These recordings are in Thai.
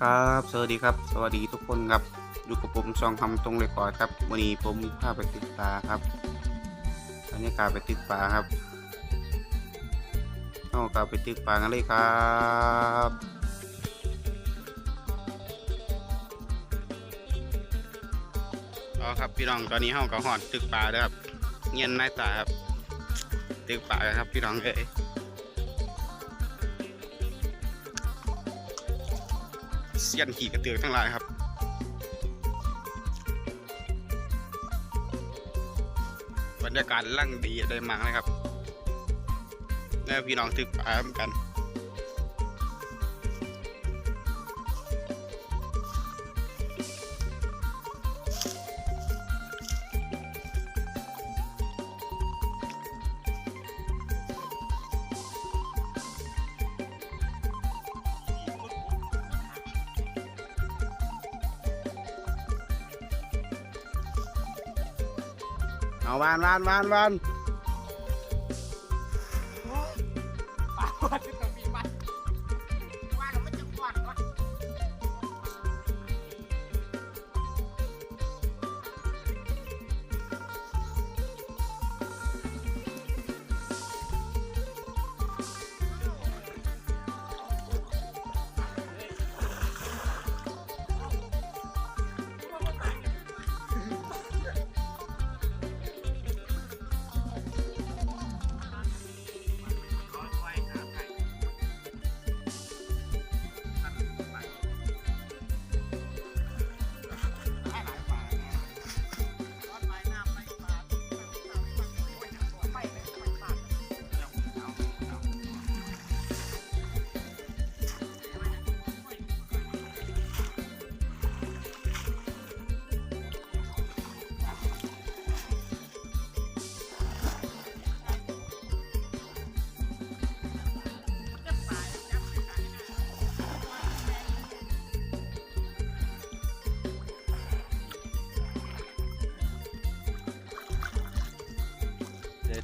ครับ สวัสดีครับ สวัสดีทุกคนครับ อยู่กับผมซองคำตรงเลยก่อนครับ วันนี้ผมพาไปติดปลาครับบรรยากาศไปติดปลาครับเอากลับไปติดปลากันเลยครับเอาครับพี่น้องตอนนี้เฮากับหอดตึกปลาแล้วครับ เงียนนายตาครับ ตึกปลาครับพี่น้องเอ้ย เสียนขี่กระเตือกทั้งหลายครับบรรยากาศลั่งดีได้มากเลยครับแล้วพี่น้องถือป่าเหมือนกัน เอาวานวานวานวาน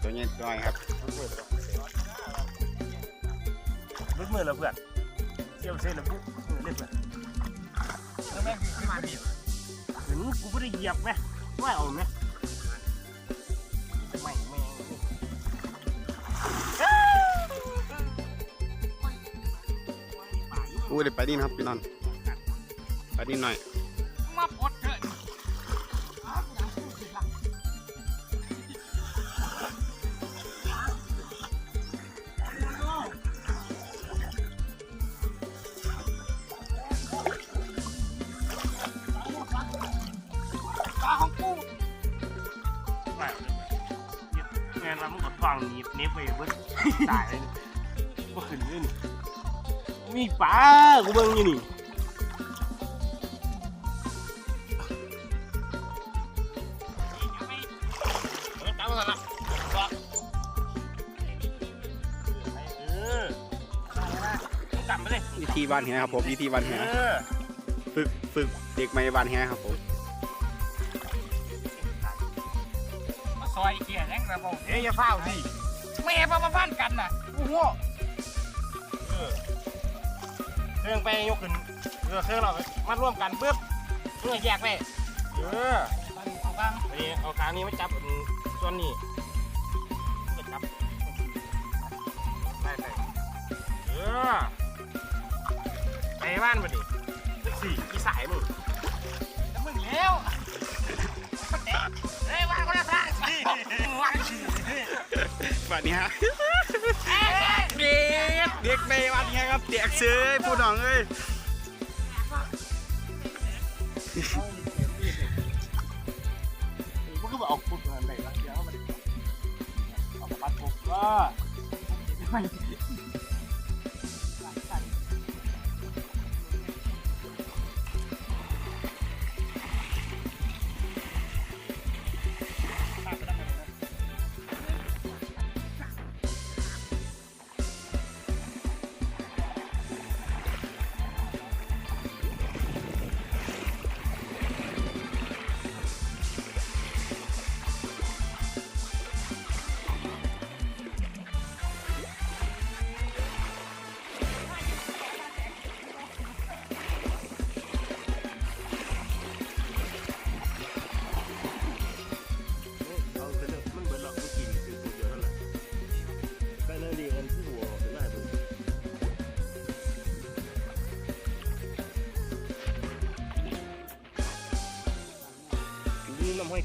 ตัวเนี้ยจอยครับมืดมืดแล้วเพื่อนเที่ยวเส้นแล้วปุ๊บมือเล่นเพื่อนแล้วแม่งขึ้นมาบีบเห็นกูไม่ได้เหยียบไหมว่าเอาไหมไม่แม่งอู้เดี๋ยวไปดินครับพี่น้องไปดินหน่อยานเรามันกดฟังนีบเน็บไปเบิ้ลตายเลยก็ขึ้นเลยนี่มีปลากูเบิ่งอยู่นี่ตามมาละเออมึงกลับมาเลยวิธีวานแหครับผมวิธีวานแหเออฝึกฝึกเด็กใหม่วานแหครับผม ซอยเกียร์แรงระบบเฮ้ยอย่าเฝ้าสิแม่มามาพันกันน่ะโอ้โหเออเครื่องไปยกขึ้นเออเครื่องเรามาร่วมกันปุ๊บเพื่อแยกไปเออเอากลางอันนี้เอาขานี้มาจับอันส่วนนี้ก็จับได้ไปเออไปบ้านมาดิสี่อีสายมึงแล้วมึงเลี้ยวเฮ้ยว่าคนละทาง ว่าวานแหเด็กเด็กใหม่วานแหครับเด็กเสือผู้น้องเอ้ยมันก็บอกออกปุ๊บอะไรบ้างเดี๋ยวมันเอาปัดปุ๊บก็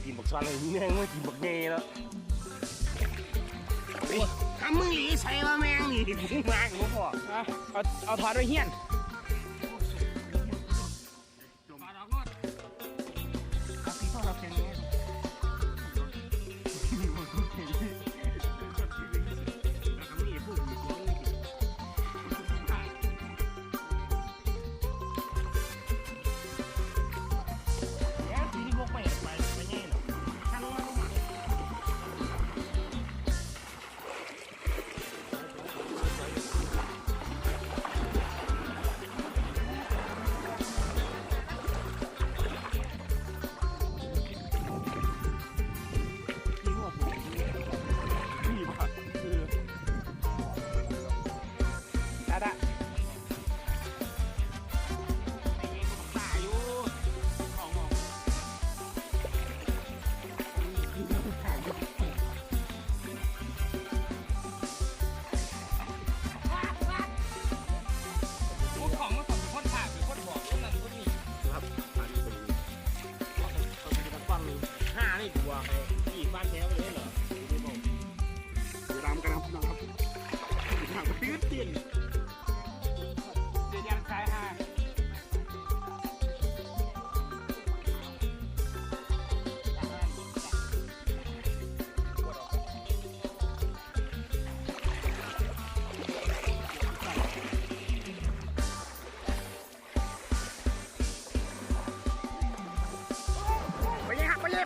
น้ำห้อยตีนบักซอนเลยนี่แม่งห้อยตีนบักเงยแล้วทำมึงหลีใส่ละแม่งนี่มึงมากูพ่อเอาเอาเอาถอดไว้เฮียน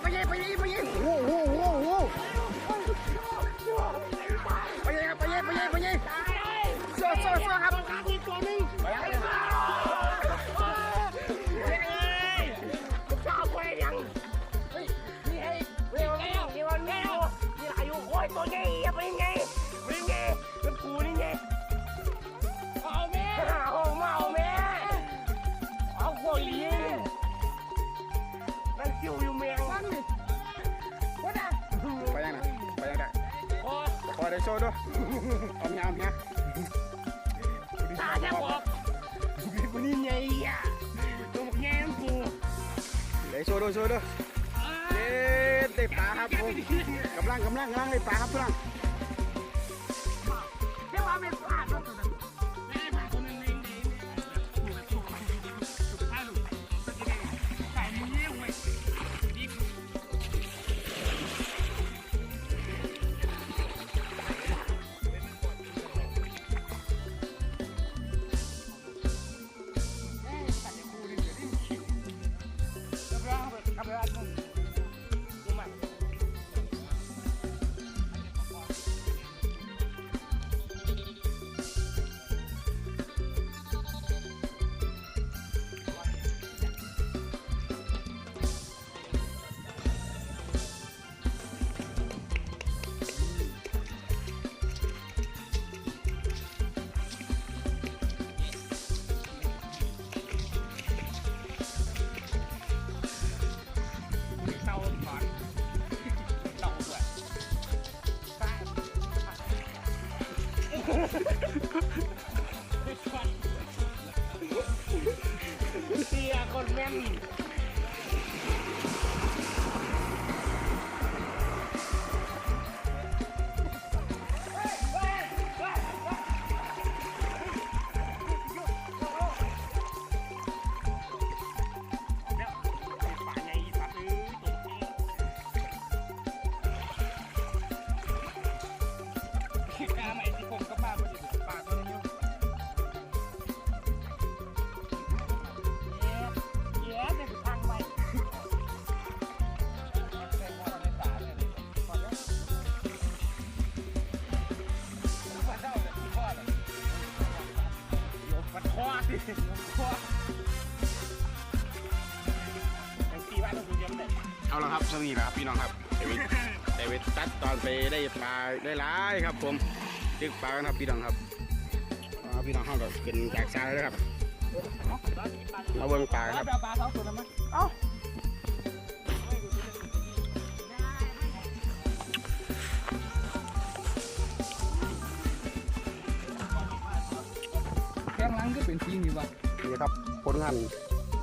ไปเย่ไปเย่ไปเย่ไปย่ไปเย่โอ้โหโอ้โหไปเย่ครับไปเย่ไปเย่ไปเย่โซ่โซ่โซ่ครับอีกตัวหนึ่งไปเย่ข้าวไปยังเฮ้ยนี่ไอ้เร็วนี่วันนี้นี่อายุโอ้ยตัวใหญ่ไปยังไง ได้โชว์ด้วยเอาเมียเอาเมียตาแค่บอกวันนี้ไงอะตัวแง่กูได้โชว์ด้วยโชว์ด้วยเย้ได้ปลาครับผมกำลังกำลังกำลังได้ปลาครับเพื่อนเรียกว่าเป็นปลา ย เอาละครับช่วงนี้นะครับพี่น้องครับเดวิดเดวิดตัดตอนไปได้ปลาได้หลายครับ ผมตึกปลากันครับพี่น้องครับพี่น้องห้องก็กินจากซาเลยครับเอาเบิ้งปลาครับเอา แข้งหลังก็เป็นจริงอยู่วะนี่ครับผลงาน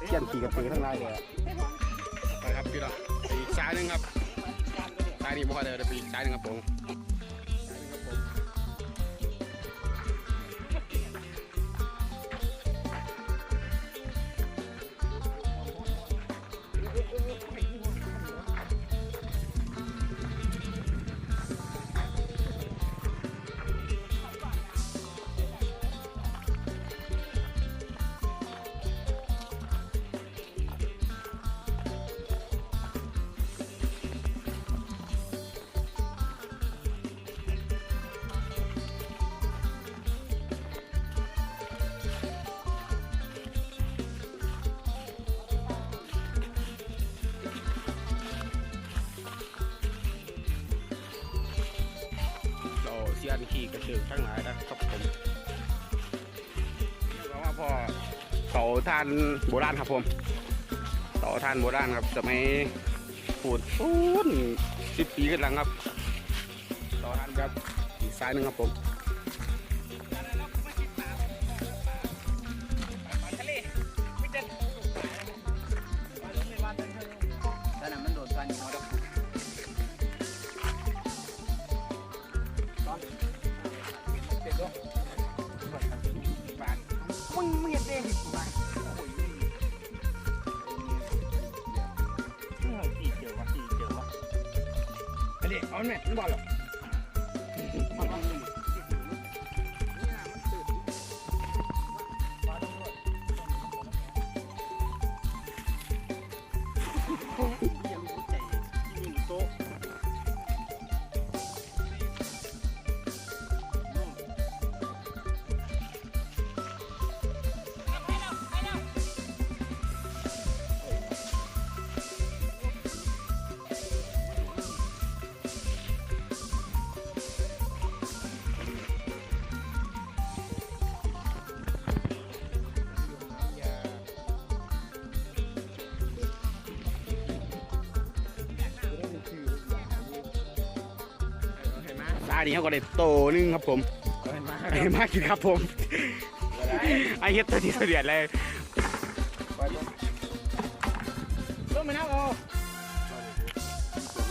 เขียนขี่กับปืนทั้งหลายเลยอะไปครับพี่น้องไปอีกสายหนึงครับสายนี้บ่ค่อยได้ไปอีกสายหนึงครับผม ถือทั้งหลายนะครับผมเพราะว่าพ่อเสาทานโบราณครับผมเสาทานโบราณครับสมัยปูดปูนสิบปีขึ้นหลังครับเสาทานครับอีกสายหนึ่งครับผม ไอ้เด็กเนี้เขาก็ได้โตนึงครับผมไอ้มากินครับผมไอ้เฮ็ดตัวที่ตัวเดียดเลยต้องไปนับเอา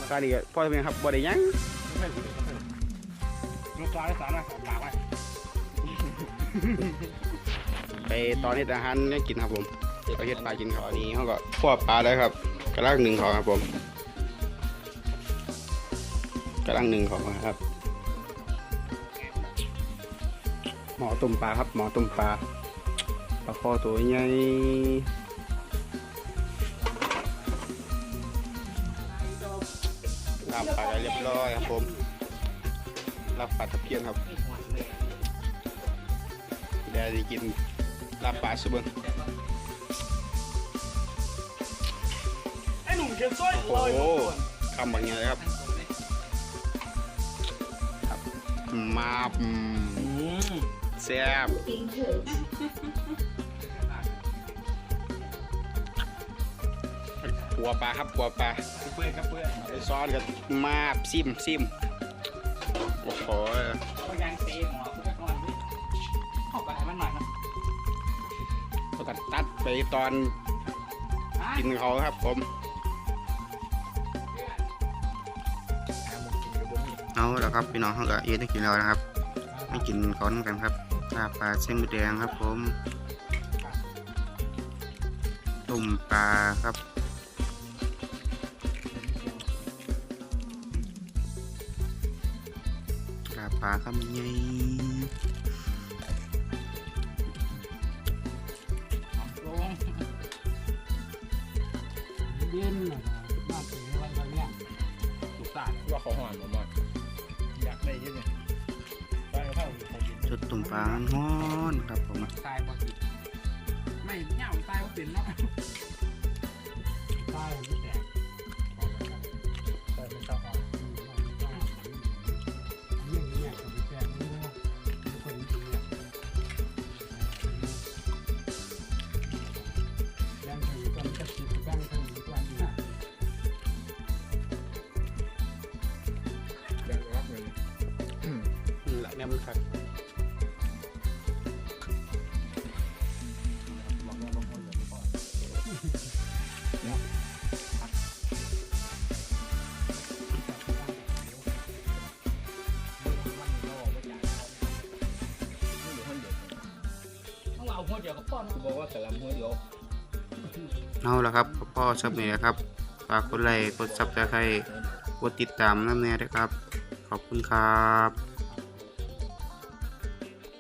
สานี้ก็พ่อทำยังครับบ่ได้ยังลูกปลาได้สามนะปากไว้ไปตอนนี้อาหารยังกินครับผมไปเฮ็ดปลากินครับอันนี้เขาก็พวกปลาแล้วครับกระลังหนึ่งของครับผมกระลังหนึ่งของครับ ต้มปลาครับหมอต้มปลาปลาคอตัวใหญ่ลาบปลาได้เรียบร้อยครับผมลาบปลาตะเพียนครับเดี๋ยวจะกินลาบปลาสุบิงไอ้หนุ่มเขียนสร้อยโอ้โหคำแบางอย่างเลยครับครับมาอืม แซ่บหัวปลาครับหัวปลาเปื่อยกับเปื่อยไปซ้อนกับมาบซิมซิมโอ้โหยังเตะหมอกูก็นอนดิเข้าไปใหมันหน่อยนะแล้วก็ตัดไปตอนกินเขาครับผมเอาแล้วครับพี่น้องเขาก็เอ็นกินแล้วนะครับ ไม่กินข้าวน้ำกันครับ ลาบปลาเส้นหมือแดงครับผมต้มปลาครับลาบปลาคำใหญ่ลงเย็นนะมากถึงวันตอนเนี้ยลูกตาว่าเขาหอนผม ตุ่มปลามันฮ้อนครับผม ตายบ่ติด เอาลเอาละครับพ่อชอบนี่นะครับฝากกดไลค์กดซับสไครต์กดติดตามน้ำแน่ด้วยครับ ขอบคุณครับ